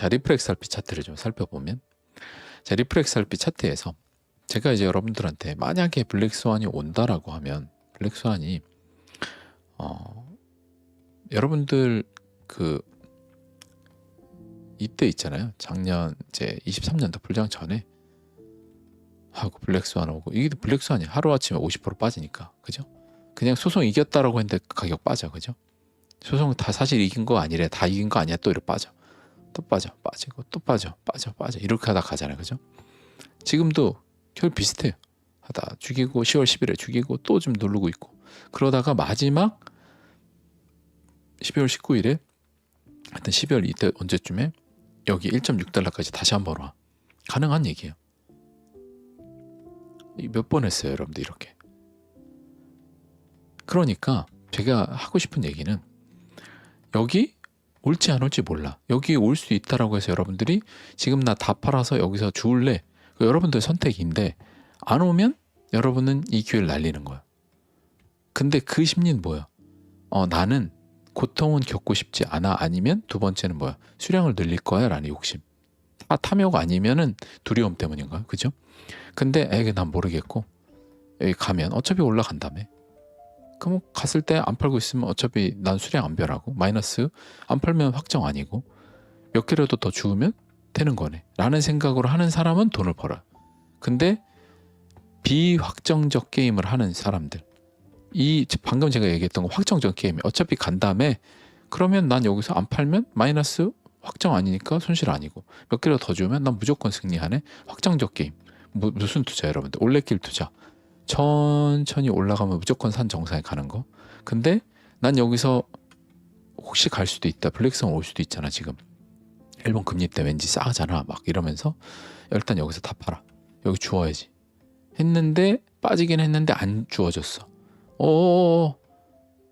자, 리플렉스 RP 차트를 좀 살펴보면 자, 리플렉스 RP 차트에서 제가 이제 여러분들한테 만약에 블랙스완이 온다라고 하면 블랙스완이 어 여러분들 그 이때 있잖아요. 작년 이제 23년도 불장 전에 하고 블랙스완 오고 이게 블랙스완이 하루 아침에 50% 빠지니까 그죠? 그냥 소송 이겼다라고 했는데 가격 빠져 그죠? 소송 다 사실 이긴 거 아니래 다 이긴 거 아니야 또 이렇게 빠져 또 빠져 빠지고 또 빠져 빠져 빠져. 이렇게 하다 가잖아요. 그죠? 지금도 결 비슷해요. 하다 죽이고 10월 10일에 죽이고 또 좀 누르고 있고. 그러다가 마지막 12월 19일에 하여튼 12월 이때 언제쯤에 여기 1.6달러까지 다시 한번 와. 가능한 얘기예요. 몇 번 했어요 여러분들 이렇게. 그러니까 제가 하고 싶은 얘기는 여기 올지 안 올지 몰라. 여기 올 수 있다라고 해서 여러분들이 지금 나 다 팔아서 여기서 주울래. 그 여러분들 선택인데 안 오면 여러분은 이 기회를 날리는 거야. 근데 그 심리는 뭐야? 어 나는 고통은 겪고 싶지 않아. 아니면 두 번째는 뭐야? 수량을 늘릴 거야 라는 욕심. 다 탐욕 아니면은 두려움 때문인가요? 그죠? 근데 에이 난 모르겠고 여기 가면 어차피 올라간다며 그럼 갔을 때 안 팔고 있으면 어차피 난 수량 안 변하고 마이너스 안 팔면 확정 아니고 몇 개라도 더 주우면 되는 거네. 라는 생각으로 하는 사람은 돈을 벌어요 근데 비확정적 게임을 하는 사람들. 이 방금 제가 얘기했던 거 확정적 게임 어차피 간 다음에 그러면 난 여기서 안 팔면 마이너스 확정 아니니까 손실 아니고 몇 개라도 더 주면 난 무조건 승리하네. 확정적 게임. 무, 무슨 투자 여러분들? 올레길 투자 천천히 올라가면 무조건 산 정상에 가는 거. 근데 난 여기서 혹시 갈 수도 있다. 블랙스완 올 수도 있잖아 지금. 일본 금리 때 왠지 싸잖아. 막 이러면서 일단 여기서 다 팔아. 여기 주워야지. 했는데 빠지긴 했는데 안 주워졌어. 어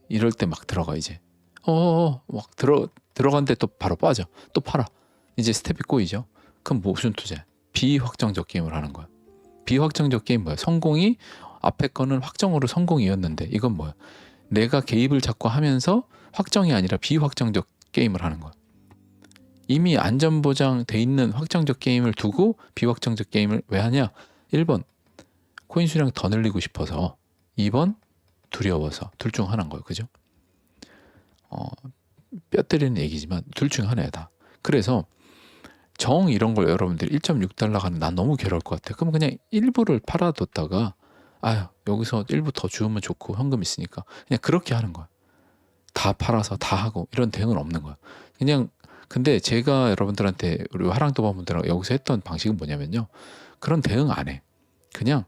이럴 때 막 들어가 이제. 어막 들어 들어간데 또 바로 빠져. 또 팔아. 이제 스텝이 꼬이죠. 그럼 뭐 무슨 투자 비확정적 게임을 하는 거야. 비확정적 게임 뭐야? 성공이 앞에 거는 확정으로 성공이었는데 이건 뭐야? 내가 개입을 자꾸 하면서 확정이 아니라 비확정적 게임을 하는 거야. 이미 안전보장 돼 있는 확정적 게임을 두고 비확정적 게임을 왜 하냐? 1번 코인 수량 더 늘리고 싶어서. 2번 두려워서. 둘 중 하나인 거예요. 그죠? 어, 뼈 때리는 얘기지만 둘 중 하나야 다. 그래서 정 이런 걸 여러분들이 1.6달러 가는 난 너무 괴로울 것 같아. 그럼 그냥 일부를 팔아뒀다가 아유 여기서 일부 더 주우면 좋고 현금 있으니까 그냥 그렇게 하는 거야. 다 팔아서 다 하고 이런 대응은 없는 거야. 그냥 근데 제가 여러분들한테 우리 화랑도반분들하고 여기서 했던 방식은 뭐냐면요. 그런 대응 안 해. 그냥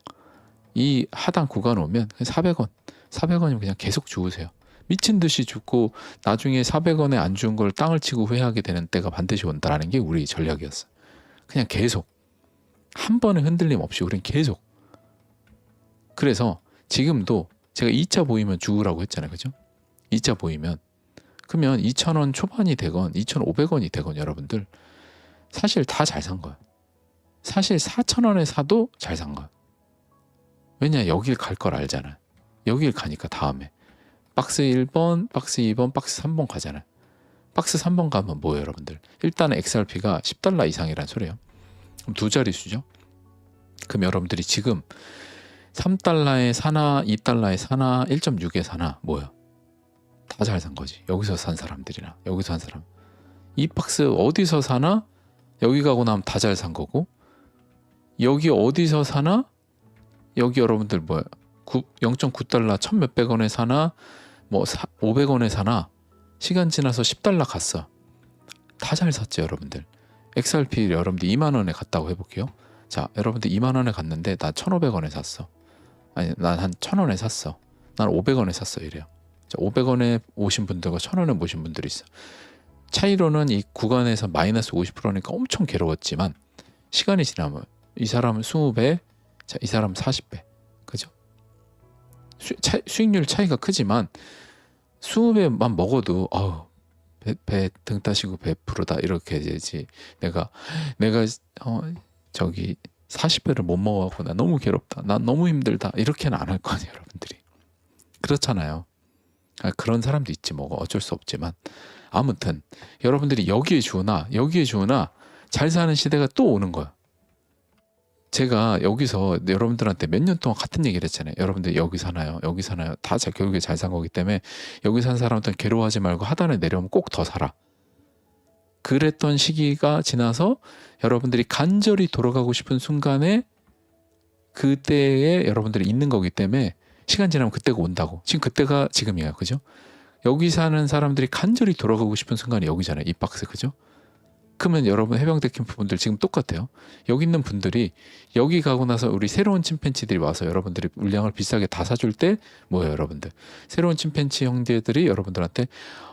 이 하단 구간 오면 400원, 400원이면 그냥 계속 주우세요. 미친 듯이 죽고 나중에 400원에 안준걸 땅을 치고 후회하게 되는 때가 반드시 온다라는 게 우리 전략이었어. 그냥 계속 한 번의 흔들림 없이 우린 계속. 그래서 지금도 제가 2차 보이면 죽으라고 했잖아요. 그죠? 2차 보이면 그러면 2,000원 초반이 되건 2,500원이 되건 여러분들 사실 다 잘 산 거야. 사실 4,000원에 사도 잘 산 거야. 왜냐 여길 갈 걸 알잖아. 여길 가니까 다음에 박스 1번, 박스 2번, 박스 3번 가잖아요. 박스 3번 가면 뭐예요, 여러분들? 일단은 XRP가 10달러 이상이란 소리예요. 그럼 두 자릿수죠. 그럼 여러분들이 지금 3달러에 사나, 2달러에 사나, 1.6에 사나 뭐야? 다 잘 산 거지. 여기서 산 사람들이나 여기서 산 사람. 이 박스 어디서 사나? 여기 가고 나면 다 잘 산 거고 여기 어디서 사나? 여기 여러분들 뭐야? 0.9달러 1 몇백 원에 사나 뭐 500원에 사나 시간 지나서 10달러 갔어. 다 잘 샀죠, 여러분들. XRP 여러분들 2만 원에 갔다고 해볼게요. 자, 여러분들 2만 원에 갔는데 나 1,500원에 샀어. 아니, 난한 1,000원에 샀어. 난 500원에 샀어 이래요. 자, 500원에 오신 분들과 1,000원에 모신 분들이 있어. 차이로는 이 구간에서 마이너스 50%니까 엄청 괴로웠지만 시간이 지나면 이 사람은 20배, 자, 이 사람은 40배. 그죠? 수, 차, 수익률 차이가 크지만 20배만 먹어도 어우 배등 따시고 배 부르다 이렇게 되지 내가 내가 어 저기 40배를 못 먹어갖고 나 너무 괴롭다 나 너무 힘들다 이렇게는 안 할 거 아니에요 여러분들이 그렇잖아요 아, 그런 사람도 있지 뭐 어쩔 수 없지만 아무튼 여러분들이 여기에 주나 여기에 주나 잘 사는 시대가 또 오는 거야. 제가 여기서 여러분들한테 몇 년 동안 같은 얘기를 했잖아요. 여러분들 여기 사나요? 여기 사나요? 다 자- 결국에 잘 산 거기 때문에 여기 산 사람한테는 괴로워하지 말고 하단에 내려오면 꼭 더 살아. 그랬던 시기가 지나서 여러분들이 간절히 돌아가고 싶은 순간에 그때에 여러분들이 있는 거기 때문에 시간 지나면 그때가 온다고. 지금 그때가 지금이에요. 그죠? 여기 사는 사람들이 간절히 돌아가고 싶은 순간이 여기잖아요. 이 박스. 그죠? 그러면 여러분 해병대 캠프 분들 지금 똑같아요. 여기 있는 분들이 여기 가고 나서 우리 새로운 침팬치들이 와서 여러분들이 물량을 비싸게 다 사줄 때 뭐예요, 여러분들? 새로운 침팬치 형제들이 여러분들한테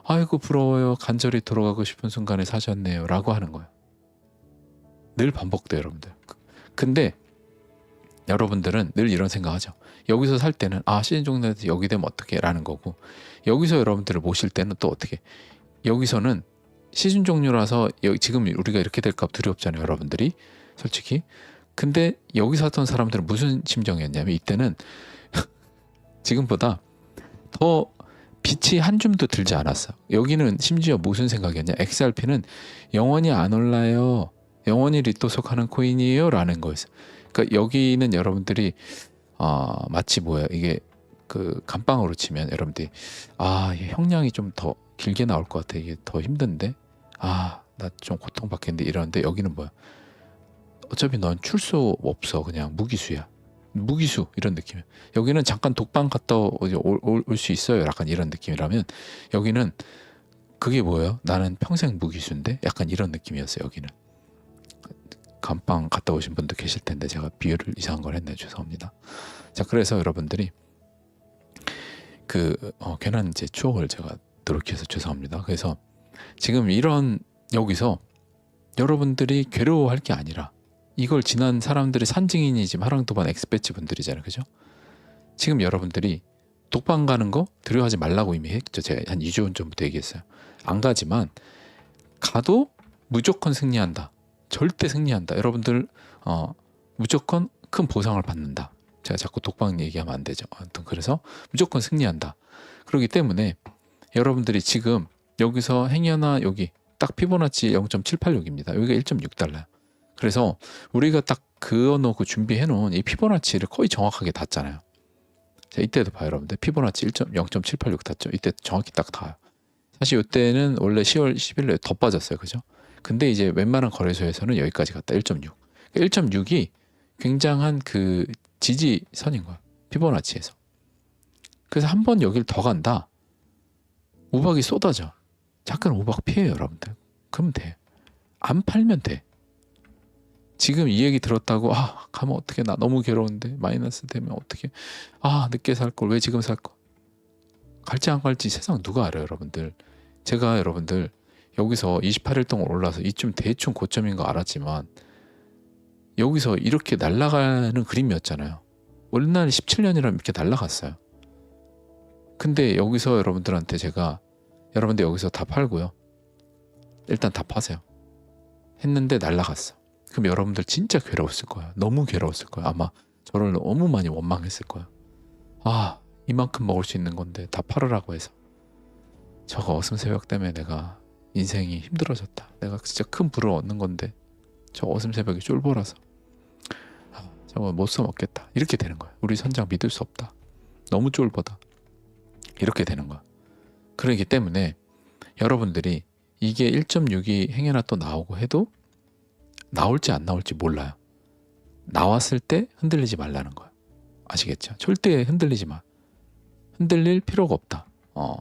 아이고 부러워요. 간절히 돌아가고 싶은 순간에 사셨네요라고 하는 거예요. 늘 반복돼요, 여러분들. 근데 여러분들은 늘 이런 생각하죠. 여기서 살 때는 아 시즌 종료해서 여기 되면 어떻게라는 거고 여기서 여러분들을 모실 때는 또 어떻게 여기서는 시즌 종료라서 여기 지금 우리가 이렇게 될까 봐 두렵잖아요, 여러분들이 솔직히. 근데 여기서 왔던 사람들은 무슨 심정이었냐면 이때는 지금보다 더 빛이 한 줌도 들지 않았어. 여기는 심지어 무슨 생각이었냐? XRP는 영원히 안 올라요. 영원히 리토속하는 코인이에요라는 거였어. 그러니까 여기는 여러분들이 아 마치 뭐야 이게 그 감방으로 치면 여러분들이 아이 형량이 좀 더 길게 나올 것 같아 이게 더 힘든데 아 나 좀 고통받겠는데 이러는데 여기는 뭐야? 어차피 넌 출소 없어 그냥. 무기수야. 무기수 이런 느낌 여기는 잠깐 독방 갔다 올 수 있어요. 약간 이런 느낌이라면. 여기는 그게 뭐예요? 나는 평생 무기수인데? 약간 이런 느낌이었어요 여기는. 감방 갔다 오신 분도 계실 텐데 제가 비유를 이상한 걸 했네요 죄송합니다. 자 그래서 여러분들이 그 어, 괜한 제 추억을 제가 노력해서 죄송합니다. 그래서 지금 이런 여기서 여러분들이 괴로워할 게 아니라 이걸 지난 사람들의 산증인이 지금 하랑도반 엑스배치 분들이잖아요. 그죠? 지금 여러분들이 독방 가는 거 두려워하지 말라고 이미 했죠. 제가 한 2주 전부터 얘기했어요. 안 가지만 가도 무조건 승리한다. 절대 승리한다. 여러분들 어 무조건 큰 보상을 받는다. 제가 자꾸 독방 얘기하면 안 되죠. 아무튼 그래서 무조건 승리한다. 그렇기 때문에 여러분들이 지금 여기서 행여나 여기 딱 피보나치 0.786입니다. 여기가 1.6달러야. 그래서 우리가 딱 그어놓고 준비해 놓은 이 피보나치를 거의 정확하게 닿잖아요. 자, 이때도 봐요 여러분들. 피보나치 1.0.786 닿죠? 이때 정확히 딱 닿아요. 사실 이때는 원래 10월 10일에 더 빠졌어요. 그죠? 근데 이제 웬만한 거래소에서는 여기까지 갔다. 1.6 1.6이 굉장한 그 지지선인 거야 피보나치에서. 그래서 한 번 여길 더 간다. 우박이 쏟아져 잠깐 우박 피해요 여러분들. 그러면 돼안 팔면 돼. 지금 이 얘기 들었다고 아 가면 어떻게 나 너무 괴로운데. 마이너스 되면 어떻게 아 늦게 살 걸. 왜 지금 살 거? 갈지 안 갈지 세상 누가 알아요 여러분들? 제가 여러분들 여기서 28일 동안 올라서 이쯤 대충 고점인 거 알았지만 여기서 이렇게 날아가는 그림이었잖아요. 원래 17년이라면 이렇게 날아갔어요. 근데 여기서 여러분들한테 제가 여러분들 여기서 다 팔고요 일단 다 파세요 했는데 날아갔어 그럼 여러분들 진짜 괴로웠을 거야. 너무 괴로웠을 거야. 아마 저를 너무 많이 원망했을 거야. 아, 이만큼 먹을 수 있는 건데 다 팔으라고 해서. 저거 어슴 새벽 때문에 내가 인생이 힘들어졌다. 내가 진짜 큰 부를 얻는 건데 저 어슴 새벽이 쫄보라서. 아, 저거 못 써먹겠다. 이렇게 되는 거야. 우리 선장 믿을 수 없다. 너무 쫄보다. 이렇게 되는 거야. 그러기 때문에 여러분들이 이게 1.6이 행여나 또 나오고 해도 나올지 안 나올지 몰라요. 나왔을 때 흔들리지 말라는 거야. 아시겠죠? 절대 흔들리지 마. 흔들릴 필요가 없다. 어,